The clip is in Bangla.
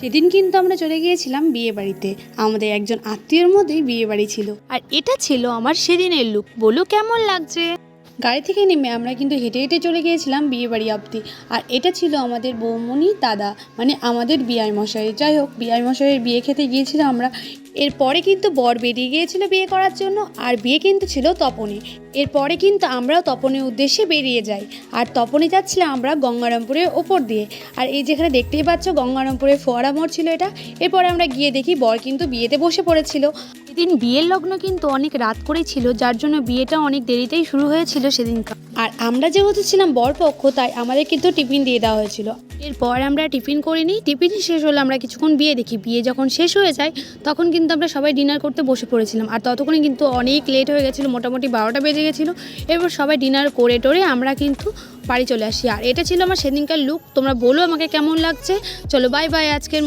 সেদিন কিন্তু আমরা চলে গিয়েছিলাম বিয়ে বাড়িতে। আমাদের একজন আত্মীয়র মধ্যেই বিয়ে বাড়ি ছিল। আর এটা ছিল আমার সেদিনের লুক। বলো কেমন লাগছে? গাড়ি থেকে নেমে আমরা কিন্তু হেঁটে হেঁটে চলে গিয়েছিলাম বিয়ে বাড়ি অবধি। আর এটা ছিল আমাদের বৌমনি দাদা মানে আমাদের বিআই মশাই। যাই হোক বিআই মশাইয়ের বিয়ে খেতে গিয়েছিলাম আমরা। এরপরে কিন্তু বর বেরিয়ে গিয়েছিল বিয়ে করার জন্য, আর বিয়ে কিন্তু ছিল তপনে এরপরে কিন্তু আমরাও তপনের উদ্দেশ্যে বেরিয়ে যাই। আর তপনে যাচ্ছিলাম আমরা গঙ্গারামপুরের ওপর দিয়ে। আর এই যেখানে দেখতেই পাচ্ছ গঙ্গারামপুরের ফোয়ারা মোড় ছিল এটা। এরপরে আমরা গিয়ে দেখি বর কিন্তু বিয়েতে বসে পড়েছিল। সেদিন বিয়ের লগ্ন কিন্তু অনেক রাত করেই ছিল, যার জন্য বিয়েটা অনেক দেরিতেই শুরু হয়েছিল সেদিনকার। আর আমরা যেহেতু ছিলাম বরপক্ষ, তাই আমাদের কিন্তু টিফিন দিয়ে দেওয়া হয়েছিল। এরপর আমরা টিফিন করিনি টিফিন শেষ হলে আমরা কিছুক্ষণ বিয়ে দেখি। বিয়ে যখন শেষ হয়ে যায়, তখন কিন্তু আমরা সবাই ডিনার করতে বসে পড়েছিলাম। আর ততক্ষণে কিন্তু অনেক লেট হয়ে গেছিল, মোটামুটি বারোটা বেজে গেছিল। এরপর সবাই ডিনার করে টোরে আমরা কিন্তু বাড়ি চলে আসি। আর এটা ছিল আমার সেদিনকার লুক তোমরা বলো আমাকে কেমন লাগছে। চলো বাই বাই আজকের